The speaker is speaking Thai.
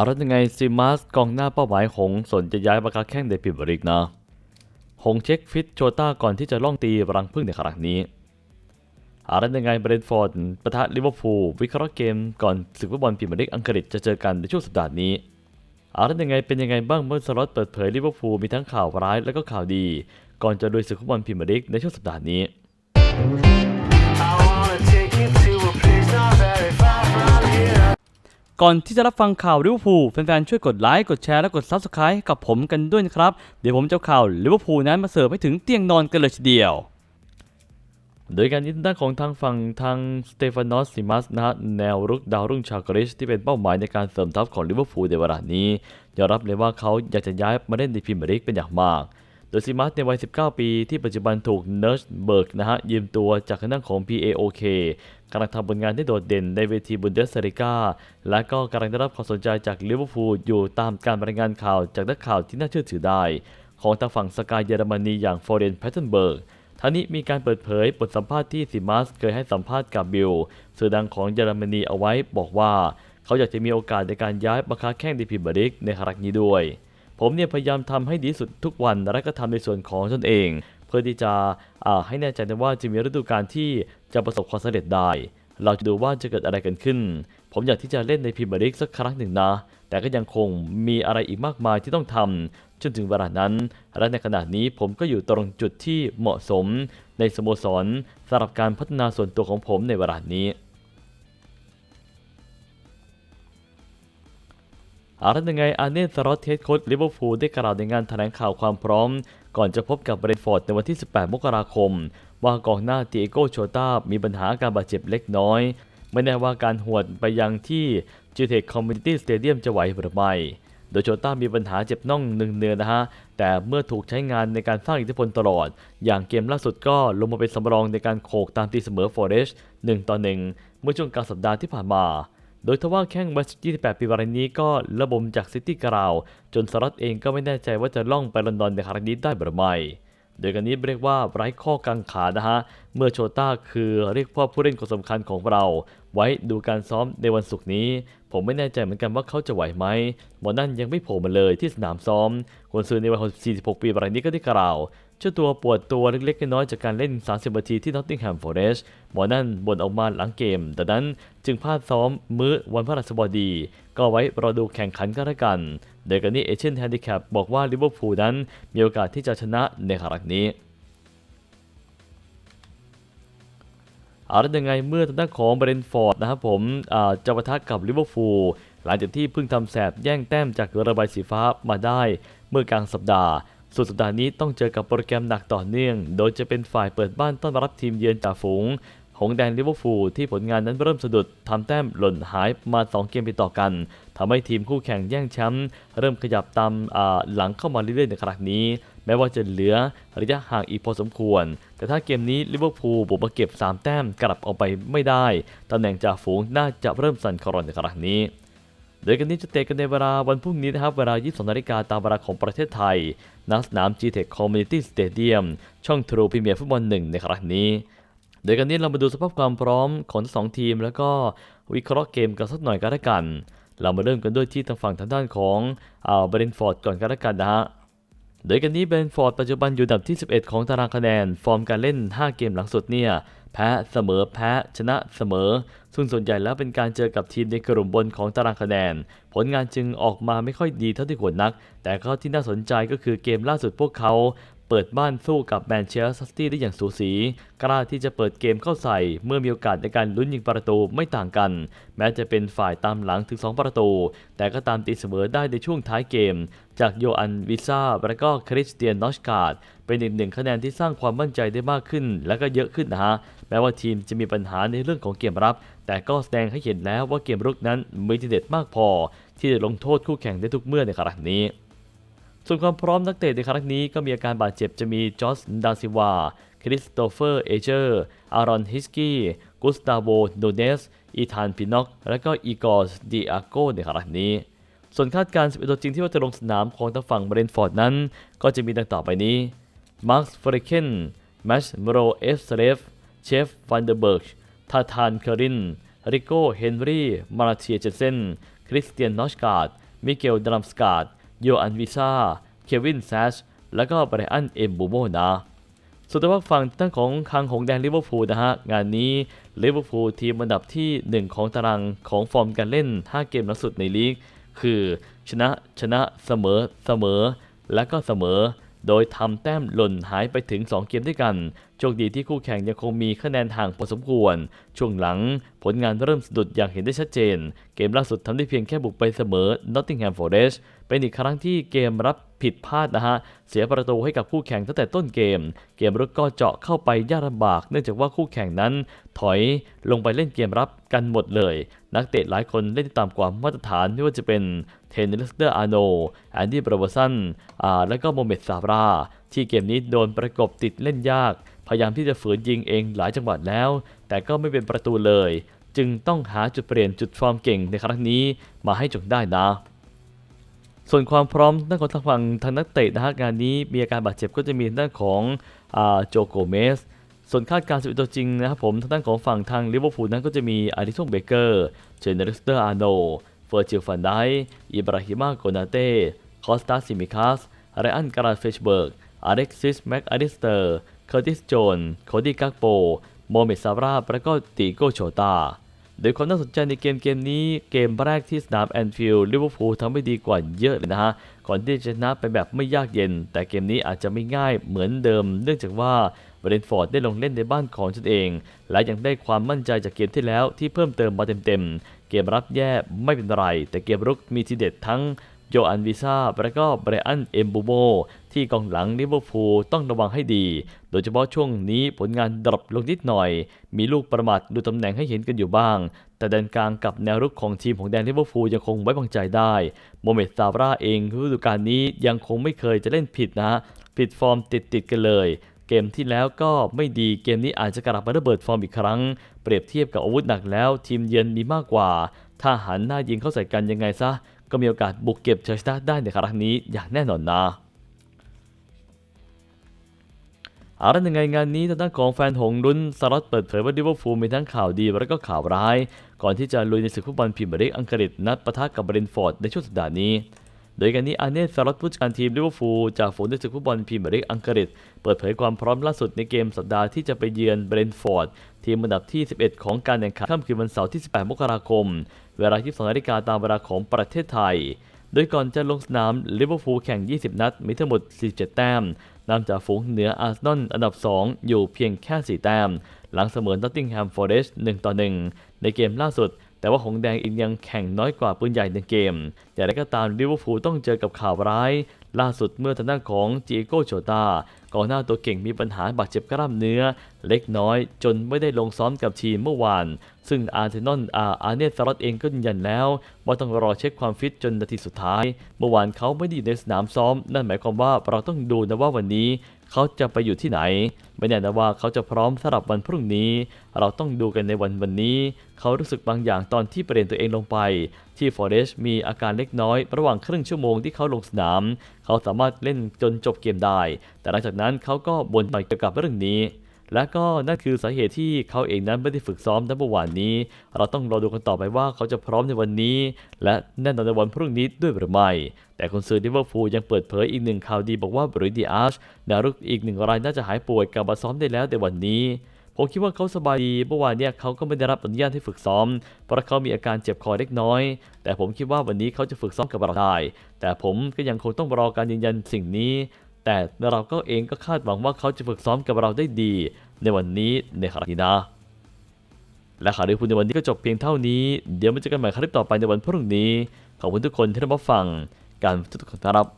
อะไรยังไงซิมัสกองหน้าเป้าหมายหงสนจะย้ายมาค้าแข้งในพรีเมียร์ลีกนะหงเช็คฟิตโชต้าก่อนที่จะล่องตีรังพึ่งในครั้งนี้อะไรยังไงเบรนท์ฟอร์ดปะทะลิเวอร์พูลวิเคราะห์เกมก่อนศึกฟุตบอลพรีเมียร์ลีกอังกฤษจะเจอกันในช่วงสัปดาห์นี้อะไรยังไงเป็นยังไงบ้างเมื่อสล็อตเปิดเผยลิเวอร์พูลมีทั้งข่าวร้ายและก็ข่าวดี ก่อนจะลุยศึกฟุตบอลพรีเมียร์ลีกในช่วงสัปดาห์นี้ ก่อนที่จะรับฟังข่าวลิเวอร์พูลแฟนๆช่วยกดไลค์กดแชร์และกด Subscribe ให้กับผมกันด้วยนะครับ เดี๋ยวผมจะข่าวลิเวอร์พูลนั้นมาเสิร์ฟให้ถึงเตียงนอนกันเลยทีเดียว โดยการยึดด้านของทางฝั่งทางสเตฟานอสซิมัสนะฮะแนวรุกดาวรุ่งชาวกรีชที่เป็นเป้าหมายในการเสริมทัพของลิเวอร์พูลในเวลานี้ยอมรับเลยว่าเขาอยากจะย้ายมาเล่นในพรีเมียร์ลีกเป็นอย่างมาก โดยซิมัสในวัย 19 ปีที่ปัจจุบันถูกเนิร์สเบิร์กนะฮะยืมตัวจากคณะของ PAOK กำลังทำผลงานได้โดดเด่นในเวทีบุนเดสเ l กาและก็กำลังได้รับความสนใจจากลิเวอร์พูลอยู่ตามการรายงานข่าวจากนักข่าวที่น่าเชื่อถือได้ ของทางฝั่งสกายเยอรมนีอย่างฟอเรนแพทเทนเบิร์กทั้งนี้มีการเปิดเผยบทสัมภาษณ์ที่ซิมัสเคยให้สัมภาษณ์กับบิลสื่อดังของเยอรมนีเอาไว้บอกว่า เขาอยากจะมีโอกาสในการย้ายมาค้าแข้งในพรีเมียร์กในครั้งนี้ด้วย ผมเนี่ยพยายามทำให้ดีสุดทุกวันและก็ทำในส่วนของตนเอง เพื่อที่จะให้แน่ใจนะว่าจะมีฤดูกาลที่จะประสบความสำเร็จได้ เราจะดูว่าจะเกิดอะไรกันขึ้น ผมอยากที่จะเล่นในพรีเมียร์ลีกสักครั้งหนึ่งนะ แต่ก็ยังคงมีอะไรอีกมากมายที่ต้องทำจนถึงเวลานั้น และในขณะนี้ผมก็อยู่ตรงจุดที่เหมาะสมในสโมสรสำหรับการพัฒนาส่วนตัวของผมในเวลานี้ อารันยังไงอาเนสรอตเทสโค้ชลิเวอร์พูลได้กล่าวในงานแถลงข่าวความพร้อม ก่อนจะพบกับเบรนฟอร์ดในวันที่ 18 มกราคม ว่ากองหน้าติเอโกโชตามีปัญหาการบาดเจ็บเล็กน้อย ไม่แน่ว่าการหวดไปยังที่จิเทคคอมมูนิตี้สเตเดียมจะไหวหรือไม่โดยโชต้ามีปัญหาเจ็บน่องหนึ่งเดือนนะฮะ แต่เมื่อถูกใช้งานในการสร้างอิทธิพลตลอด อย่างเกมล่าสุดก็ลงมาเป็นสำรองในการโขกตามตีเสมอฟอเรสต์1ต่อ1เมื่อช่วงกลางสัปดาห์ที่ผ่านมา โดยทว่าแข้งวัย28 ปีวารายนี้ก็ระบมจากซิตี้กราวจนสรัตเองก็ไม่แน่ใจว่าจะล่องไปลอนดอนในครั้งนี้ได้หรือไม่โดยกันนี้เรียกว่าไร้ข้อกังขานะฮะ เมื่อโชต้าคือเรียกว่าผู้เล่นคนสำคัญของเรา ไว้ดูการซ้อมในวันศุกร์นี้ ผมไม่แน่ใจเหมือนกันว่าเขาจะไหวไหมหมอนั่นยังไม่โผล่มาเลยที่สนามซ้อมคนซื้อในวัย46 ปีรายนี้ก็ได้กล่าว เจ้าตัวปวดตัวเล็กๆน้อยๆจากการเล่น 30 นาทีที่นอตติงแฮมฟอเรสต์หมอนั่นบ่นออกมาหลังเกม ดังนั้นจึงพลาดซ้อมมื้อวันพฤหัสบดี ก็ไว้รอดูแข่งขันกันละกัน โดยกันนี้เอเชียนแฮนดิแคปบอกว่าลิเวอร์พูลนั้นมีโอกาสที่จะชนะในครั้งนี้อาละยังไงเมื่อทางด้านของเบรนฟอร์ดนะครับผมจะปะทะกับลิเวอร์พูลหลังจากที่เพิ่งทำแสบแย่งแต้มจากเระบายสีฟ้ามาได้เมื่อกลางสัปดาห์ สุดสัปดาห์นี้ต้องเจอกับโปรแกรมหนักต่อเนื่อง โดยจะเป็นฝ่ายเปิดบ้านต้อนรับทีมเยือนจ่าฝูง หงแดงลิเวอร์พูลที่ผลงานนั้นเริ่มสะดุดทำแต้มหล่นหายมา 2 เกมติดต่อกันทำให้ทีมคู่แข่งแย่งแชมป์เริ่มขยับตามหลังเข้ามาเรื่อยๆในครั้งนี้ แม้ว่าจะเหลือระยะห่างอีกพอสมควร แต่ถ้าเกมนี้ลิเวอร์พูลบุกมาเก็บ 3 แต้มกลับออกไปไม่ได้ตำแหน่งจ่าฝูงน่าจะเริ่มสั่นคลอนในครั้งนี้ โดยกันนี้จะเตะกันในเวลาวันพรุ่งนี้นะครับ เวลา 22 นาฬิกาตามเวลาของประเทศไทยณสนาม G-Tech Community Stadium ช่องทรูพรีเมียร์ฟุตบอล1ในครั้งนี้ โดยกันนี้เรามาดูสภาพความพร้อมของทั้งสองทีม แล้วก็วิเคราะห์เกมกันสักหน่อยกันละกัน เรามาเริ่มกันด้วยที่ทางฝั่งทางด้านของอ่าเบรนฟอร์ดก่อนกันละกันนะฮะ โดยกันนี้เบนฟอร์ดปัจจุบันอยู่ดับที่ 11 ของตารางคะแนน ฟอร์มการเล่น 5 เกมหลังสุดเนี่ย แพ้เสมอแพ้ชนะเสมอ ซึ่งส่วนใหญ่แล้วเป็นการเจอกับทีมในกลุ่มบนของตารางคะแนน ผลงานจึงออกมาไม่ค่อยดีเท่าที่ควรนัก แต่ก็ที่น่าสนใจก็คือเกมล่าสุดพวกเขา เปิดบ้านสู้กับแมนเชสเตอร์ซิตี้ได้อย่างสูสี กล้าที่จะเปิดเกมเข้าใส่ เมื่อมีโอกาสในการลุ้นยิงประตูไม่ต่างกัน แม้จะเป็นฝ่ายตามหลังถึง 2 ประตู แต่ก็ตามตีเสมอได้ในช่วงท้ายเกม จากโยอันวิซ่าและก็คริสเตียนนอชการ์ดเป็นอีกหนึ่งคะแนนที่สร้างความมั่นใจได้มากขึ้น และก็เยอะขึ้นนะฮะแม้ว่าทีมจะมีปัญหาในเรื่องของเกมรับ แต่ก็แสดงให้เห็นแล้วว่าเกมรุกนั้นมีทีเด็ดมากพอ ที่จะลงโทษคู่แข่งได้ทุกเมื่อในครั้งนี้ ส่วนความพร้อมนักเตะในครั้งนี้ก็มีอาการบาดเจ็บจะมีจอสดาซิวา คริสโตเฟอร์ เอเจอร์ อารอน ฮิสกี้ กุสตาโวโนเนส อีธานพินอก และก็อีกอร์ดิอาโกในครั้งนี้ ส่วนคาดการณ์11ตัวจริงที่ว่าจะลงสนามของทางฝั่งเบรนฟอร์ดนั้น ก็จะมีดังต่อไปนี้ มาร์คฟริเคนแมชมโรเอฟเซเลฟ เชฟฟันเดอร์เบิร์กทาทานเคอริน ริโก้ เฮนรี่ มาราเทียเจเซน คริสเตียนนอชการ์ดมิเกลดรัมสกาด โยอันวิซาเควินแซชและก็ไบรอันเอ็มบูโมนะส่วนทางฝั่งฝั่งตั้งของคางหงแดงลิเวอร์พูลนะฮะ งานนี้ลิเวอร์พูลทีมอันดับที่ 1 ของตารางของฟอร์มการเล่น 5 เกมล่าสุดในลีก คือชนะชนะเสมอเสมอ และก็เสมอ โดยทำแต้มหล่นหายไปถึง 2 เกมด้วยกัน โชคดีที่คู่แข่งยังคงมีคะแนนห่างพอสมควร ช่วงหลังผลงานเริ่มสะดุดอย่างเห็นได้ชัดเจน เกมล่าสุดทำได้เพียงแค่บุกไปเสมอ Nottingham Forest เเป็นอีกครั้งที่เกมรับผิดพลาดนะฮะ เสียประตูให้กับคู่แข่งตั้งแต่ต้นเกม เกมรุกก็เจาะเข้าไปยากลำบาก เนื่องจากว่าคู่แข่งนั้น ถอยลงไปเล่นเกมรับกันหมดเลย นักเตะหลายคนเล่นได้ต่ำกว่ามาตรฐานไม่ว่าจะเป็นเทนนิสเตอร์อาโนแอนดี้บราวสันอ่าและก็โมเมดซาบราที่เกมนี้โดนประกบติดเล่นยาก พยายามที่จะฝืนยิงเองหลายจังหวะแล้ว แต่ก็ไม่เป็นประตูเลย จึงต้องหาจุดเปลี่ยนจุดฟอร์มเก่งในครั้งนี้มาให้จงได้นะ ส่วนความพร้อมด้านของทางฝั่งทางนักเตะนะฮะงานนี้มีอาการบาดเจ็บก็จะมีด้านของโจโกเมส ส่วนคาดการณ์11ตัวจริงนะครับผมทางด้านของฝั่งทางลิเวอร์พูลนั้นก็จะมีอาริสันเบเกอร์เจเนริสเตอร์อาโนเฟอร์จิลฟันไดอิบราฮิมาโกนาเต้คอสตาซิมิคัสไรอันการาเฟชเบิร์กอเล็กซิสแม็กอลิสเตอร์เคอร์ติสโจนโคดี้กักโปโมเมดซาร่าและก็ติโกโชตา โดยความน่าสนใจในเกมเกมนี้เกมแรกที่สนามแอนฟิลด์ลิเวอร์พูลทำไม่ดีกว่าเยอะเลยนะฮะก่อนที่จะชนะไปแบบไม่ยากเย็น แต่เกมนี้อาจจะไม่ง่ายเหมือนเดิม เนื่องจากว่าเบรนฟอร์ดได้ลงเล่นในบ้านของตนเอง และยังได้ความมั่นใจจากเกมที่แล้วที่เพิ่มเติมมาเต็มๆเกมรับแย่ไม่เป็นไร แต่เกมรุกมีทีเด็ดทั้ง โยอันวิซาและก็ไบรอันเอมบูโมที่กองหลังลิเวอร์พูลต้องระวังให้ดี โดยเฉพาะช่วงนี้ผลงานดรอปลงนิดหน่อย มีลูกประมาทดูตำแหน่งให้เห็นกันอยู่บ้าง แต่แดนกลางกับแนวรุกของทีมของแดนลิเวอร์พูลยังคงไว้วางใจได้โมเมดซาร่าเองฤดูกาลนี้ยังคงไม่เคยจะเล่นผิดนะผิดฟอร์มติดติดๆกันเลยเกมที่แล้วก็ไม่ดีเกมนี้อาจจะกลับมาระเบิดฟอร์มอีกครั้ง เปรียบเทียบกับอาวุธหนักแล้ว ทีมเยือนมีมากกว่า ถ้าหันหน้ายิงเข้าใส่กันยังไงซะ ก็มีโอกาสบุกเก็บเชัยชนะได้ในครั้งนี้อย่างแน่นอนนะเอาละยังไงงานนี้ทางด้านของแฟนหงรุ่นสล็อตเปิดเผยว่าลิเวอร์พูลมีทั้งข่าวดีและก็ข่าวร้าย ก่อนที่จะลุยในศึกฟุตบอลพรีเมียร์ลีกอังกฤษนัดปะทะกับเบรนฟอร์ดในช่วงสัปดาห์นี้ โดยการนี้อาเนสสล็อตผู้จัดการทีมลิเวอร์พูลจากฝูงในศึกฟุตบอลพรีเมียร์ลีกอังกฤษ เปิดเผยความพร้อมล่าสุดในเกมสัปดาห์ที่จะไปเยือนเบรนฟอร์ด ทีมอันดับที่ 11 ของการแข่งขันค่ำคืนวันเสาร์ที่ 18 มกราคม เวลา 22นาฬิกาตามเวลาของประเทศไทย โดยก่อนจะลงสนามลิเวอร์พูลแข่ง 20 นัด มีทั้งหมด 47 แต้มนำจากฝูงเหนืออาร์เซนอลอันดับ 2 อยู่เพียงแค่ 4 แต้ม หลังเสมอนอตติงแฮมฟอเรสต์1ต่อ1ในเกมล่าสุด แต่ว่าหงแดงเองยังแข่งน้อยกว่าปืนใหญ่ในเกม แต่แล้วก็ตามลิเวอร์พูลต้องเจอกับข่าวร้ายล่าสุดเมื่อทางด้านของจิโก้โชตากองหน้าตัวเก่งมีปัญหาบาดเจ็บกล้ามเนื้อ เล็กน้อย จนไม่ได้ลงซ้อมกับทีมเมื่อวาน ซึ่งอาร์เซนอลอาอาเนสสล็อตเองก็ยืนยันแล้ว ว่าต้องรอเช็คความฟิตจนนาทีสุดท้าย เมื่อวานเขาไม่ได้อยู่ในสนามซ้อม นั่นหมายความว่าเราต้องดูนะว่าวันนี้เขาจะไปอยู่ที่ไหน ไม่แน่นะว่าเขาจะพร้อมสำหรับวันพรุ่งนี้ เราต้องดูกันในวันวันนี้ เขารู้สึกบางอย่างตอนที่เปลี่ยนตัวเองลงไป ที่ฟอเรสมีอาการเล็กน้อย ระหว่างครึ่งชั่วโมงที่เขาลงสนาม เขาสามารถเล่นจนจบเกมได้ แต่หลังจากนั้นเขาก็บ่นไปเกี่ยวกับเรื่องนี้ และก็นั่นคือสาเหตุที่เขาเองนั้นไม่ได้ฝึกซ้อมในเมื่อวานนี้ เราต้องรอดูกันต่อไปว่าเขาจะพร้อมในวันนี้ และแน่นอนในวันพรุ่งนี้ด้วยหรือไม่ แต่คนซื้อลิเวอร์พูลยังเปิดเผยอีกหนึ่งข่าวดีบอกว่าบริดีอาร์ชแนวรุกอีกหนึ่งรายน่าจะหายป่วยกลับมาซ้อมได้แล้วในวันนี้ ผมคิดว่าเขาสบายดีเมื่อวานเนี่ยเขาก็ไม่ได้รับอนุญาตให้ฝึกซ้อม เพราะเขามีอาการเจ็บคอเล็กน้อย แต่ผมคิดว่าวันนี้เขาจะฝึกซ้อมกับเราได้ แต่ผมก็ยังคงต้องรอการยืนยันสิ่งนี้ แต่เราก็เองก็คาดหวังว่าเขาจะฝึกซ้อมกับเราได้ดี ในวันนี้ในครั้งนี้นะและข่าวดีคุณในวันนี้ก็จบเพียงเท่านี้ เดี๋ยวมาเจอกันใหม่คลิปต่อไปในวันพรุ่งนี้ ขอบคุณทุกคนที่รับฟัง การทุกคนต้อนรับ